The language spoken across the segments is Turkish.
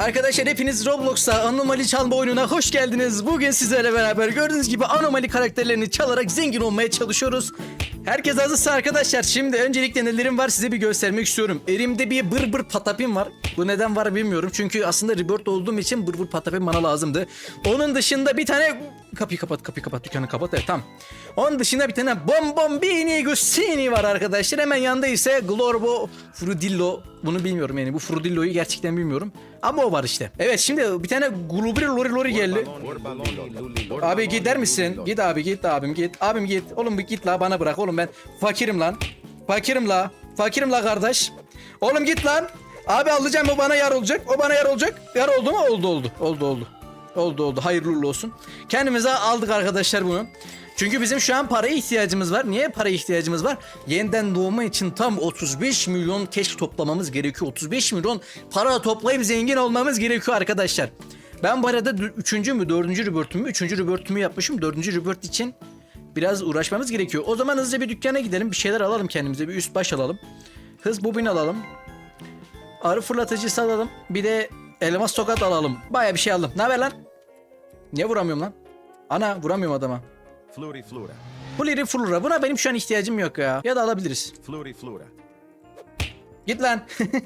Arkadaşlar hepiniz Roblox'ta anomali çalma oyununa hoş geldiniz. Bugün sizlerle beraber gördüğünüz gibi anomali karakterlerini çalarak zengin olmaya çalışıyoruz. Herkes hazırsa arkadaşlar şimdi öncelikle nelerim var size bir göstermek istiyorum. Elimde bir bır bır patapim var. Bu neden var bilmiyorum. Çünkü aslında rebirth olduğum için bır bır patapim bana lazımdı. Onun dışında bir tane... Kapıyı kapat kapıyı kapat dükkanı kapat evet tamam. Onun dışında bir tane Bombombini Gustini var arkadaşlar. Hemen yanında ise Glorbo Frudillo. Bunu bilmiyorum yani bu Frudillo'yu gerçekten bilmiyorum. Ama o var işte. Evet şimdi bir tane Glubri Lori Lori geldi. Abi gider misin? Git abi git abim git. Abim git. Oğlum bir git la bana bırak oğlum ben fakirim lan. Fakirim la. Fakirim la kardeş. Oğlum git lan. Abi alacağım o bana yar olacak. O bana yar olacak. Yar oldu mu? Oldu oldu. Oldu oldu. Oldu oldu. Hayırlı uğurlu olsun. Kendimize aldık arkadaşlar bunu. Çünkü bizim şu an paraya ihtiyacımız var. Niye paraya ihtiyacımız var? Yeniden doğma için tam 35 milyon keş toplamamız gerekiyor. 35 milyon para toplayıp zengin olmamız gerekiyor arkadaşlar. Ben bu arada 3. mü 4. rübörtümü 3. rübörtümü yapmışım. 4. rübört için biraz uğraşmamız gerekiyor. O zaman hızlıca bir dükkana gidelim. Bir şeyler alalım kendimize. Bir üst baş alalım. Hız bobin alalım. Arı fırlatıcısı alalım. Bir de elmas tokat alalım. Baya bir şey aldım. Ne haber lan? Niye vuramıyorum lan? Ana vuramıyorum adama. Fluri Flura. Fuleri Flura. Buna benim şu an ihtiyacım yok ya. Ya da alabiliriz. Fluri Flura. Git lan.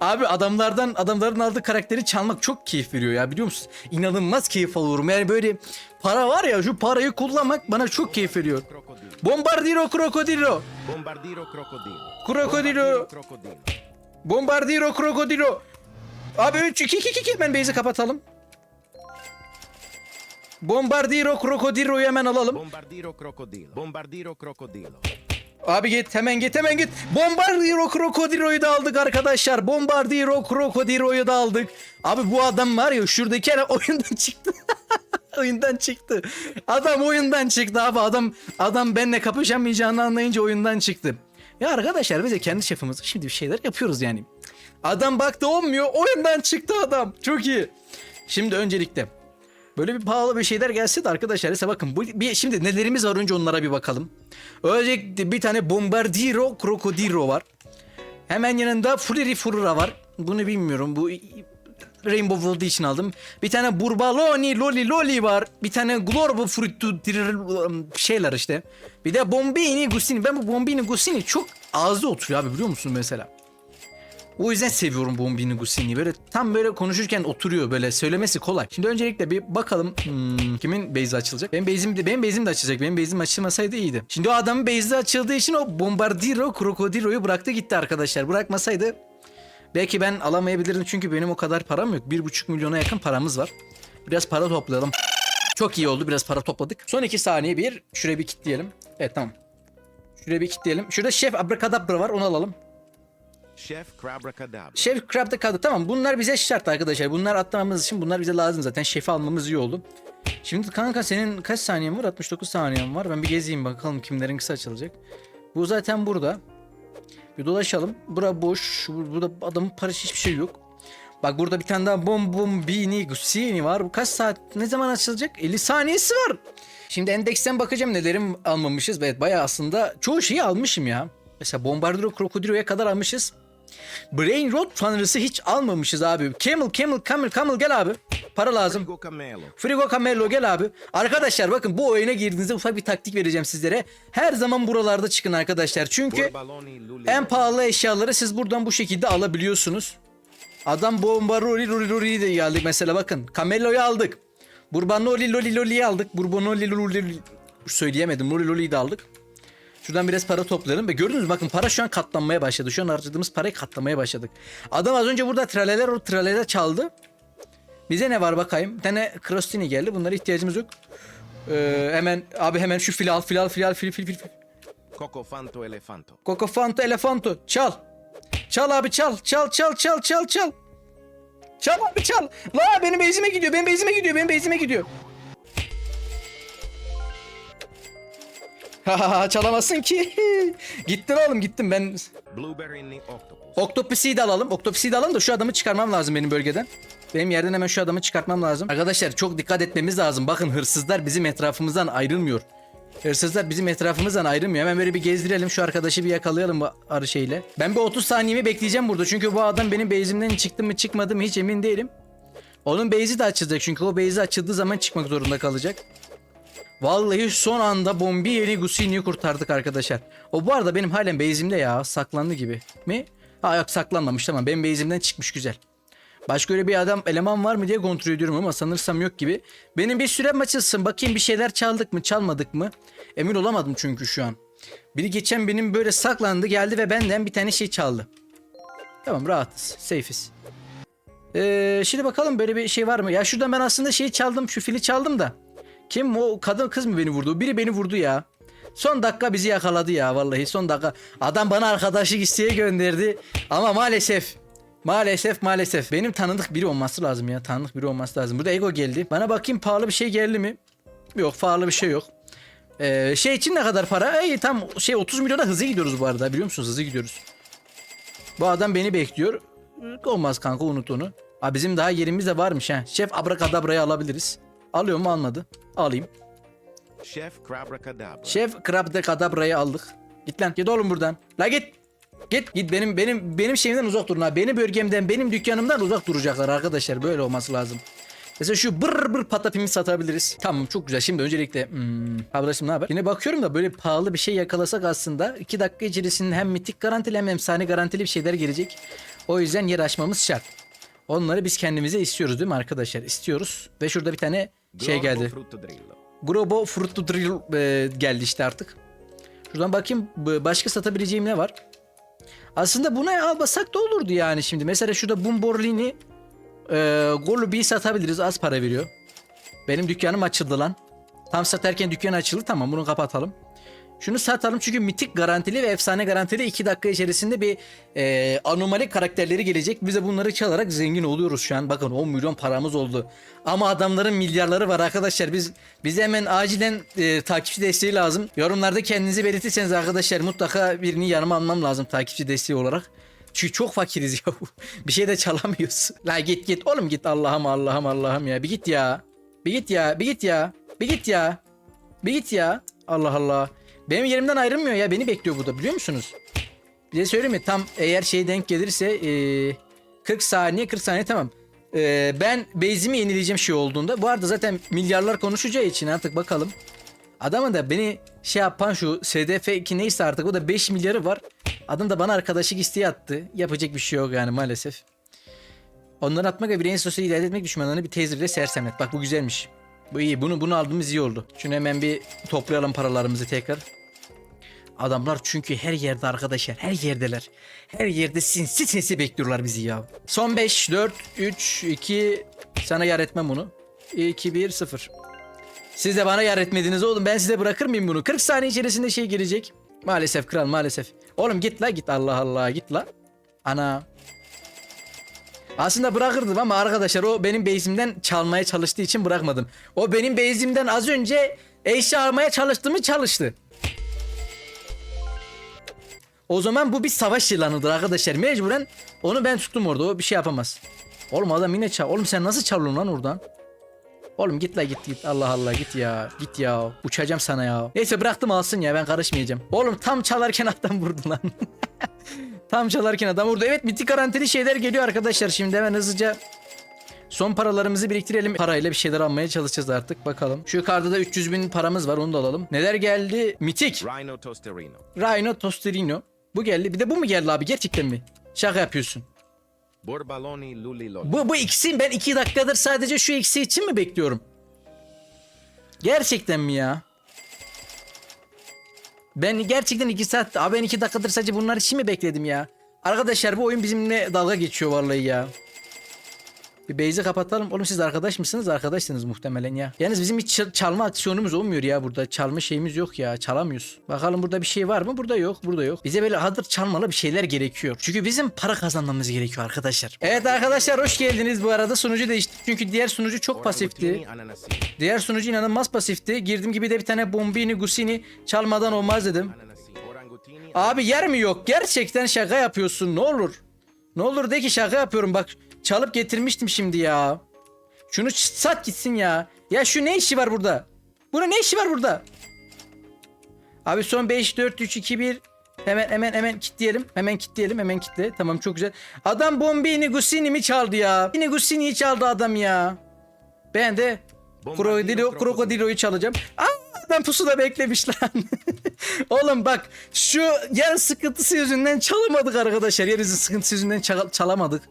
Abi adamlardan adamların aldığı karakteri çalmak çok keyif veriyor ya biliyor musun? İnanılmaz keyif alıyorum. Yani böyle para var ya şu parayı kullanmak bana çok keyif veriyor. Bombardiro krokodilo. Bombardiro crocodilo. Krokodilo. crocodilo. Bombardiro krokodilo. Abi 3 2 2 2 hemen base'i kapatalım. Bombardiro krokodilo'yu hemen alalım. Bombardiro crocodilo. Bombardiro crocodilo. Abi git hemen git hemen git. Bombardiro Krokodilo'yu da aldık arkadaşlar. Bombardiro Krokodilo'yu da aldık. Abi bu adam var ya şuradaki ara oyundan çıktı. oyundan çıktı. Adam oyundan çıktı abi. Adam adam benimle kapışamayacağını anlayınca oyundan çıktı. Ya arkadaşlar biz de kendi şefimiz şimdi bir şeyler yapıyoruz yani. Adam baktı olmuyor. Oyundan çıktı adam. Çok iyi. Şimdi öncelikle Böyle bir pahalı bir şeyler gelse de arkadaşlar ise bakın bu bir şimdi nelerimiz var önce onlara bir bakalım. Öncelikle bir tane Bombardiro Crocodilo var. Hemen yanında Flurry Flura var. Bunu bilmiyorum. Bu Rainbow World için aldım. Bir tane Burbaloni Loli Loli var. Bir tane Glorbo Fruitu şeyler işte. Bir de Bombini Gusini. Ben bu Bombini Gusini çok ağızda oturuyor abi biliyor musun mesela? O yüzden seviyorum Bombini Gusini'yi. Böyle tam böyle konuşurken oturuyor böyle söylemesi kolay. Şimdi öncelikle bir bakalım hmm, kimin base'i açılacak. Benim base'im de benim base'im de açılacak. Benim base'im açılmasaydı iyiydi. Şimdi o adamın base'i açıldığı için o Bombardiro Crocodilo'yu bıraktı gitti arkadaşlar. Bırakmasaydı belki ben alamayabilirdim çünkü benim o kadar param yok. 1,5 milyona yakın paramız var. Biraz para toplayalım. Çok iyi oldu. Biraz para topladık. Son iki saniye bir. Şuraya bir kilitleyelim. Evet tamam. Şuraya bir kilitleyelim. Şurada Şef Abracadabra var. Onu alalım. Chef Crabracadabra. Şef kaldı. Tamam bunlar bize şart arkadaşlar. Bunlar atlamamız için bunlar bize lazım zaten. Şefi almamız iyi oldu. Şimdi kanka senin kaç saniyen var? 69 saniyen var. Ben bir gezeyim bakalım kimlerin kısa açılacak. Bu zaten burada. Bir dolaşalım. Bura boş. Bu- Burada adamın parası hiçbir şey yok. Bak burada bir tane daha bom bom bini gusini var. Bu kaç saat ne zaman açılacak? 50 saniyesi var. Şimdi endeksten bakacağım nelerim almamışız. Evet bayağı aslında çoğu şeyi almışım ya. Mesela Bombardiro Crocodilo'ya kadar almışız. Brain Rot tanrısı hiç almamışız abi. Camel, Camel, Camel, Camel gel abi. Para lazım. Frigo Camelo. Frigo Camello gel abi. Arkadaşlar bakın bu oyuna girdiğinizde ufak bir taktik vereceğim sizlere. Her zaman buralarda çıkın arkadaşlar. Çünkü en pahalı eşyaları siz buradan bu şekilde alabiliyorsunuz. Adam Bombaroli Loli Loli'yi de geldik mesela bakın. Camello'yu aldık. Burbanoli Loli Loli'yi aldık. Bourbonoli Loli söyleyemedim. Loli Loli'yi de aldık. Şuradan biraz para toplayalım ve gördünüz mü bakın para şu an katlanmaya başladı. Şu an harcadığımız parayı katlamaya başladık. Adam az önce burada traleler o traleler çaldı. Bize ne var bakayım? Bir tane Krostini geldi. Bunlara ihtiyacımız yok. Ee, hemen abi hemen şu fil al fil al fil al fil fil fil. Coco Fanto Elefanto. Kokofanto elefanto çal. Çal abi çal çal çal çal çal çal. Çal abi çal. La benim bezime gidiyor benim bezime gidiyor benim bezime gidiyor. çalamazsın ki. gittin oğlum gittim ben. Octopus'i de alalım. Octopus'i de alalım da şu adamı çıkarmam lazım benim bölgeden. Benim yerden hemen şu adamı çıkartmam lazım. Arkadaşlar çok dikkat etmemiz lazım. Bakın hırsızlar bizim etrafımızdan ayrılmıyor. Hırsızlar bizim etrafımızdan ayrılmıyor. Hemen böyle bir gezdirelim şu arkadaşı bir yakalayalım bu arı şeyle. Ben bir 30 saniyemi bekleyeceğim burada. Çünkü bu adam benim base'imden çıktı mı çıkmadı mı hiç emin değilim. Onun base'i de açılacak çünkü o base'i açıldığı zaman çıkmak zorunda kalacak. Vallahi son anda Bombiyeli Gusini'yi kurtardık arkadaşlar. O bu arada benim halen base'imde ya. Saklandı gibi. Mi? Ha yok saklanmamış tamam. Benim base'imden çıkmış güzel. Başka öyle bir adam eleman var mı diye kontrol ediyorum ama sanırsam yok gibi. Benim bir sürem açılsın. Bakayım bir şeyler çaldık mı çalmadık mı? Emin olamadım çünkü şu an. Biri geçen benim böyle saklandı geldi ve benden bir tane şey çaldı. Tamam rahatız. Safe'iz. Ee, şimdi bakalım böyle bir şey var mı? Ya şuradan ben aslında şeyi çaldım. Şu fili çaldım da. Kim o kadın kız mı beni vurdu? Biri beni vurdu ya. Son dakika bizi yakaladı ya vallahi son dakika. Adam bana arkadaşlık isteğe gönderdi. Ama maalesef Maalesef maalesef. Benim tanıdık biri olması lazım ya. Tanıdık biri olması lazım. Burada Ego geldi. Bana bakayım pahalı bir şey geldi mi? Yok pahalı bir şey yok. Ee, şey için ne kadar para? Ey tam şey 30 milyona hızlı gidiyoruz bu arada. Biliyor musunuz hızlı gidiyoruz. Bu adam beni bekliyor. Olmaz kanka unut onu. Aa, bizim daha yerimiz de varmış ha. Şef abrakadabrayı alabiliriz. Alıyor mu almadı. Alayım. Chef Crabracadabra. Şef Krabde Kadabra'yı aldık. Git lan git oğlum buradan. La git. Git git benim benim benim şeyimden uzak durun ha. Benim bölgemden benim dükkanımdan uzak duracaklar arkadaşlar. Böyle olması lazım. Mesela şu bır bır patapimi satabiliriz. Tamam çok güzel. Şimdi öncelikle hmm, arkadaşım ne haber? Yine bakıyorum da böyle pahalı bir şey yakalasak aslında 2 dakika içerisinde hem mitik garantili hem efsane garantili bir şeyler gelecek. O yüzden yer açmamız şart. Onları biz kendimize istiyoruz değil mi arkadaşlar? İstiyoruz. Ve şurada bir tane şey geldi. Fruttodrillo. Globo Fruit Drill e, geldi işte artık. Şuradan bakayım başka satabileceğim ne var? Aslında buna almasak da olurdu yani şimdi. Mesela şurada Bumborlini e, Golubi'yi satabiliriz. Az para veriyor. Benim dükkanım açıldı lan. Tam satarken dükkan açıldı. Tamam bunu kapatalım. Şunu satalım çünkü mitik garantili ve efsane garantili 2 dakika içerisinde bir e, anomali karakterleri gelecek. Biz de bunları çalarak zengin oluyoruz şu an. Bakın 10 milyon paramız oldu. Ama adamların milyarları var arkadaşlar. Biz bize hemen acilen e, takipçi desteği lazım. Yorumlarda kendinizi belirtirseniz arkadaşlar mutlaka birini yanıma almam lazım takipçi desteği olarak. Çünkü çok fakiriz ya. bir şey de çalamıyoruz. La git git oğlum git Allah'ım Allah'ım Allah'ım ya. Bir git ya. Bir git ya. Bir git ya. Bir git ya. Bir git ya. Allah Allah. Benim yerimden ayrılmıyor ya. Beni bekliyor burada biliyor musunuz? Bize söyleyeyim mi? Tam eğer şey denk gelirse eee, 40 saniye 40 saniye tamam. Eee, ben base'imi yenileyeceğim şey olduğunda. Bu arada zaten milyarlar konuşacağı için artık bakalım. Adamın da beni şey yapan şu SDF2 neyse artık o da 5 milyarı var. Adam da bana arkadaşlık isteği attı. Yapacak bir şey yok yani maalesef. Onları atmak ve bireyin sosyal ileride etmek düşmanlarını bir taser ile sersemlet. Bak bu güzelmiş. Bu iyi. Bunu bunu aldığımız iyi oldu. Şunu hemen bir toplayalım paralarımızı tekrar. Adamlar çünkü her yerde arkadaşlar. Her yerdeler. Her yerde sinsi sinsi bekliyorlar bizi ya. Son 5, 4, 3, 2. Sana yar etmem bunu. 2, 1, 0. Siz de bana yar etmediniz oğlum. Ben size bırakır mıyım bunu? 40 saniye içerisinde şey gelecek. Maalesef kral maalesef. Oğlum git la git Allah Allah git la. Ana. Aslında bırakırdım ama arkadaşlar o benim base'imden çalmaya çalıştığı için bırakmadım. O benim base'imden az önce eşya almaya çalıştı mı çalıştı. O zaman bu bir savaş yılanıdır arkadaşlar. Mecburen onu ben tuttum orada. O bir şey yapamaz. Oğlum adam yine çal. Oğlum sen nasıl çalıyorsun lan oradan? Oğlum git la git git. Allah Allah git ya. Git ya. Uçacağım sana ya. Neyse bıraktım alsın ya ben karışmayacağım. Oğlum tam çalarken adam vurdu lan. tam çalarken adam vurdu. Evet mitik garantili şeyler geliyor arkadaşlar. Şimdi hemen hızlıca son paralarımızı biriktirelim. Parayla bir şeyler almaya çalışacağız artık. Bakalım. Şu yukarıda da 300 bin paramız var onu da alalım. Neler geldi? Mitik. Rhino Tosterino. Rhino Tosterino. Bu geldi. Bir de bu mu geldi abi? Gerçekten mi? Şaka yapıyorsun. Borbaloni Luli Loli. Bu, bu ikisi ben iki dakikadır sadece şu ikisi için mi bekliyorum? Gerçekten mi ya? Ben gerçekten iki saat, abi ben iki dakikadır sadece bunlar için mi bekledim ya? Arkadaşlar bu oyun bizimle dalga geçiyor vallahi ya. Bir base'i kapatalım. Oğlum siz arkadaş mısınız? Arkadaşsınız muhtemelen ya. Yalnız bizim hiç çal- çalma aksiyonumuz olmuyor ya burada. Çalma şeyimiz yok ya. Çalamıyoruz. Bakalım burada bir şey var mı? Burada yok. Burada yok. Bize böyle hazır çalmalı bir şeyler gerekiyor. Çünkü bizim para kazanmamız gerekiyor arkadaşlar. Evet arkadaşlar hoş geldiniz bu arada. Sunucu değişti. Çünkü diğer sunucu çok pasifti. Diğer sunucu inanılmaz pasifti. Girdim gibi de bir tane bombini gusini çalmadan olmaz dedim. Abi yer mi yok? Gerçekten şaka yapıyorsun. Ne olur? Ne olur de ki şaka yapıyorum. Bak çalıp getirmiştim şimdi ya. Şunu sat gitsin ya. Ya şu ne işi var burada? Bunun ne işi var burada? Abi son 5 4 3 2 1 Hemen hemen hemen kitleyelim. Hemen kitleyelim. Hemen kitle. Tamam çok güzel. Adam Bombini Gusini mi çaldı ya? Yine Gusini'yi çaldı adam ya. Ben de Krokodilo, Krokodilo'yu çalacağım. Aa, adam pusuda beklemiş lan. Oğlum bak şu yer sıkıntısı yüzünden çalamadık arkadaşlar. Yer sıkıntısı yüzünden çal- çalamadık.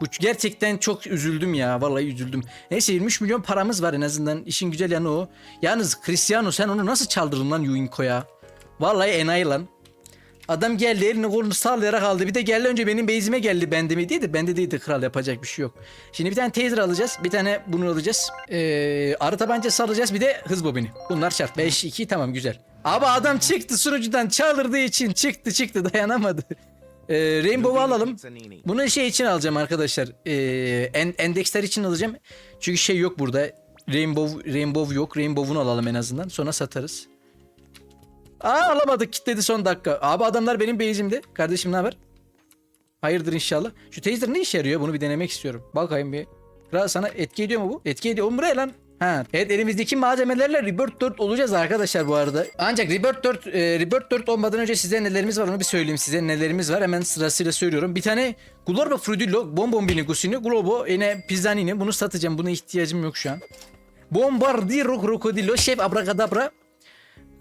Bu gerçekten çok üzüldüm ya. Vallahi üzüldüm. Neyse 23 milyon paramız var en azından. İşin güzel yanı o. Yalnız Cristiano sen onu nasıl çaldırdın lan Yuinko'ya? Vallahi enayi lan. Adam geldi elini kolunu sallayarak aldı. Bir de geldi önce benim beyzime geldi. Bende mi değildi? Bende değildi kral yapacak bir şey yok. Şimdi bir tane taser alacağız. Bir tane bunu alacağız. Ee, arı tabancası alacağız. Bir de hız bobini. Bunlar şart. 5 2 tamam güzel. Abi adam çıktı sunucudan çaldırdığı için çıktı çıktı dayanamadı. Ee, Rainbow'u alalım. Bunu şey için alacağım arkadaşlar. Ee, en, endeksler için alacağım. Çünkü şey yok burada. Rainbow Rainbow yok. Rainbow'unu alalım en azından. Sonra satarız. Aa alamadık kitledi son dakika. Abi adamlar benim base'imde. Kardeşim ne haber? Hayırdır inşallah. Şu taser ne işe yarıyor? Bunu bir denemek istiyorum. Bakayım bir. Kral sana etki ediyor mu bu? Etki ediyor. Oğlum buraya lan. Ha. Evet elimizdeki malzemelerle Rebirth 4 olacağız arkadaşlar bu arada. Ancak Rebirth 4, e, Rebirth 4 olmadan önce size nelerimiz var onu bir söyleyeyim size nelerimiz var. Hemen sırasıyla söylüyorum. Bir tane Globo Frudillo, Bonbombini Gusini, Globo, yine Pizzanini. Bunu satacağım. Buna ihtiyacım yok şu an. Bombardiro Crocodillo, Chef Abracadabra,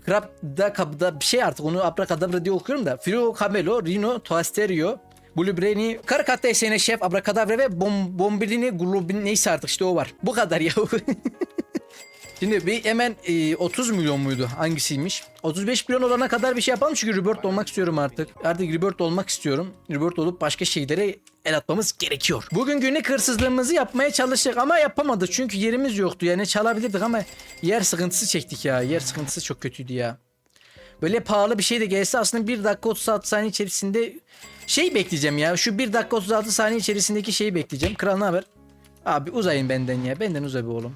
Krabda kabda bir şey artık onu abrakadabra diye okuyorum da. Filo Camelo, Rino, Toasterio, Bluebrain'i, Karakatta Esene Şef, Abrakadabra ve bom, Bombilini, Globin neyse artık işte o var. Bu kadar ya. Şimdi bir hemen e, 30 milyon muydu? Hangisiymiş? 35 milyon olana kadar bir şey yapalım çünkü Rebirth olmak istiyorum artık. Artık Rebirth olmak istiyorum. Rebirth olup başka şeylere el atmamız gerekiyor. Bugün günlük hırsızlığımızı yapmaya çalıştık ama yapamadık çünkü yerimiz yoktu. Yani çalabilirdik ama yer sıkıntısı çektik ya. Yer sıkıntısı çok kötüydü ya. Böyle pahalı bir şey de gelse aslında 1 dakika 36 saniye içerisinde şey bekleyeceğim ya. Şu 1 dakika 36 saniye içerisindeki şeyi bekleyeceğim. Kral ne haber? Abi uzayın benden ya. Benden uza bir oğlum.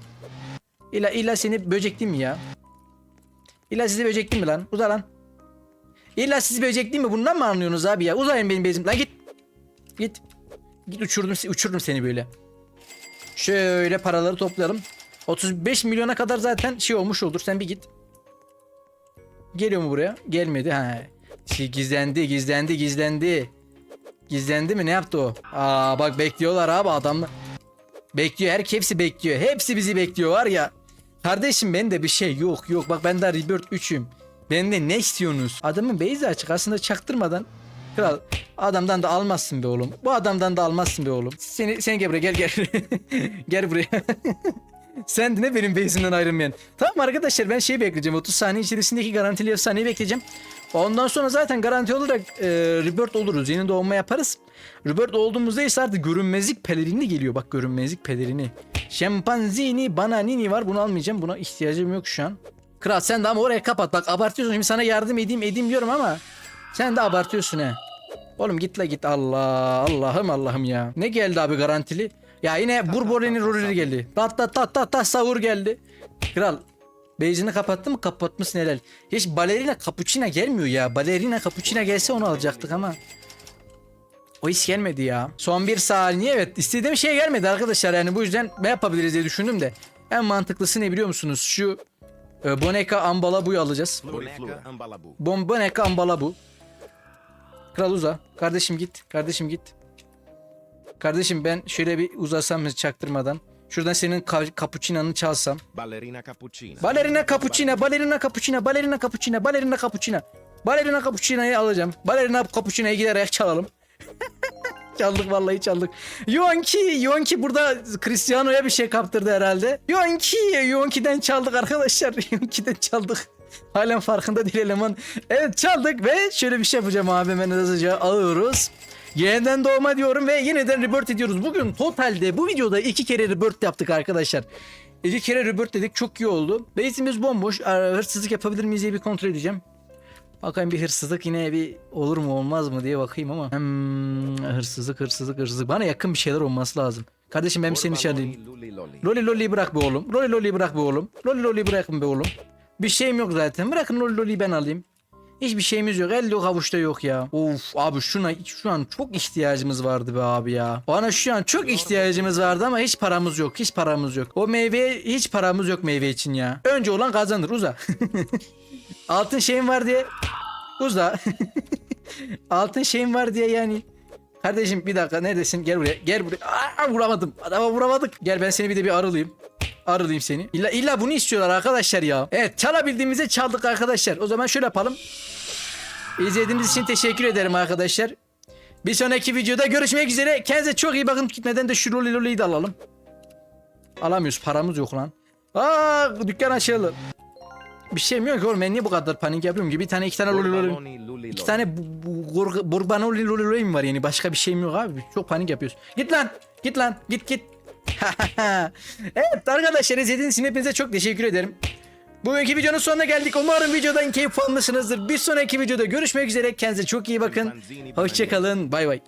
İlla, illa seni böcekli mi ya? İlla sizi böcekli mi lan? Uza lan. İlla sizi böcekli mi? Bundan mı anlıyorsunuz abi ya? Uzayın benim bezim. Lan git. Git. Git uçurdum, uçururum seni böyle. Şöyle paraları toplayalım. 35 milyona kadar zaten şey olmuş olur. Sen bir git. Geliyor mu buraya? Gelmedi. Ha. Şey, gizlendi, gizlendi, gizlendi. Gizlendi mi? Ne yaptı o? Aa bak bekliyorlar abi adamlar. Bekliyor. Her hepsi bekliyor. Hepsi bizi bekliyor var ya. Kardeşim bende bir şey yok. Yok bak ben daha Rebirth 3'üm. Bende ne istiyorsunuz? Adamın beyzi açık aslında çaktırmadan. Kral adamdan da almazsın be oğlum. Bu adamdan da almazsın be oğlum. Seni sen gel buraya gel gel. gel buraya. Sen ne benim base'imden ayrılmayan. Tamam arkadaşlar ben şey bekleyeceğim. 30 saniye içerisindeki garantili efsaneyi bekleyeceğim. Ondan sonra zaten garanti olarak e, Rebirth oluruz. Yeni doğma yaparız. Rebirth olduğumuzda ise artık görünmezlik pelerini geliyor. Bak görünmezlik pelerini. Şempanzini, bananini var. Bunu almayacağım. Buna ihtiyacım yok şu an. Kral sen de ama oraya kapat. Bak abartıyorsun. Şimdi sana yardım edeyim edeyim diyorum ama sen de abartıyorsun he. Oğlum git la git Allah Allah'ım Allah'ım ya. Ne geldi abi garantili? Ya yine Burboreni Ruriri geldi. Tat tat tat tat tat savur geldi. Kral Beyzini kapattı mı kapatmışsın helal. Hiç balerina cappuccino gelmiyor ya. Balerina cappuccino gelse onu alacaktık ama. O hiç gelmedi ya. Son bir saniye evet istediğim şey gelmedi arkadaşlar yani bu yüzden ne yapabiliriz diye düşündüm de. En mantıklısı ne biliyor musunuz? Şu e, Boneka Ambalabu'yu alacağız. Boneca Ambalabu. Bon Boneka Ambalabu. Kral uza. Kardeşim git. Kardeşim git. Kardeşim ben şöyle bir uzasam çaktırmadan. Şuradan senin ka- cappuccino'nu çalsam. Ballerina Cappuccina. Balerina cappuccino, balerina cappuccino, balerina cappuccino, balerina cappuccino. Balerina cappuccino'yu alacağım. Balerina cappuccino'yu giderek çalalım. çaldık vallahi çaldık. Yonki, Yonki burada Cristiano'ya bir şey kaptırdı herhalde. Yonki, Yonki'den çaldık arkadaşlar. Yonki'den çaldık. Halen farkında değil eleman. Evet çaldık ve şöyle bir şey yapacağım abi hemen hızlıca alıyoruz. Yeniden doğma diyorum ve yeniden rebirth ediyoruz. Bugün totalde bu videoda iki kere rebirth yaptık arkadaşlar. İki kere rebirth dedik çok iyi oldu. Base'imiz bomboş. Aa, Hırsızlık yapabilir miyiz diye bir kontrol edeceğim. Bakayım bir hırsızlık yine bir olur mu olmaz mı diye bakayım ama. Hmm, hırsızlık hırsızlık hırsızlık. Bana yakın bir şeyler olması lazım. Kardeşim ben seni içerideyim. Loli. Loli bırak be oğlum. Loli Loli'yi bırak be oğlum. Loli Loli'yi bırakın be oğlum. Bir şeyim yok zaten. Bırakın Loli Loli'yi ben alayım. Hiçbir şeyimiz yok. El yok avuçta yok ya. Of abi şuna şu an çok ihtiyacımız vardı be abi ya. Bana şu an çok ihtiyacımız vardı ama hiç paramız yok. Hiç paramız yok. O meyve hiç paramız yok meyve için ya. Önce olan kazanır uza. Altın şeyim var diye. Uzla. Altın şeyim var diye yani. Kardeşim bir dakika neredesin? Gel buraya. Gel buraya. Aa, vuramadım. Adama vuramadık. Gel ben seni bir de bir arılayım. Arılayım seni. İlla, illa bunu istiyorlar arkadaşlar ya. Evet çalabildiğimize çaldık arkadaşlar. O zaman şöyle yapalım. İzlediğiniz için teşekkür ederim arkadaşlar. Bir sonraki videoda görüşmek üzere. Kendinize çok iyi bakın. Gitmeden de şu loli loliyi de alalım. Alamıyoruz. Paramız yok lan. Aa dükkan açıldı. Bir şeyim yok oğlum. Ben niye bu kadar panik yapıyorum ki? Bir tane iki tane loli loli. İki tane bu, bu, gor- burbanoli loli loli mi var yani? Başka bir şeyim yok abi. Çok panik yapıyoruz. Git lan. Git lan. Git git. evet arkadaşlar izlediğiniz için hepinize çok teşekkür ederim. Bugünkü videonun sonuna geldik. Umarım videodan keyif almışsınızdır. Bir sonraki videoda görüşmek üzere. Kendinize çok iyi bakın. Hoşçakalın. Bay bay.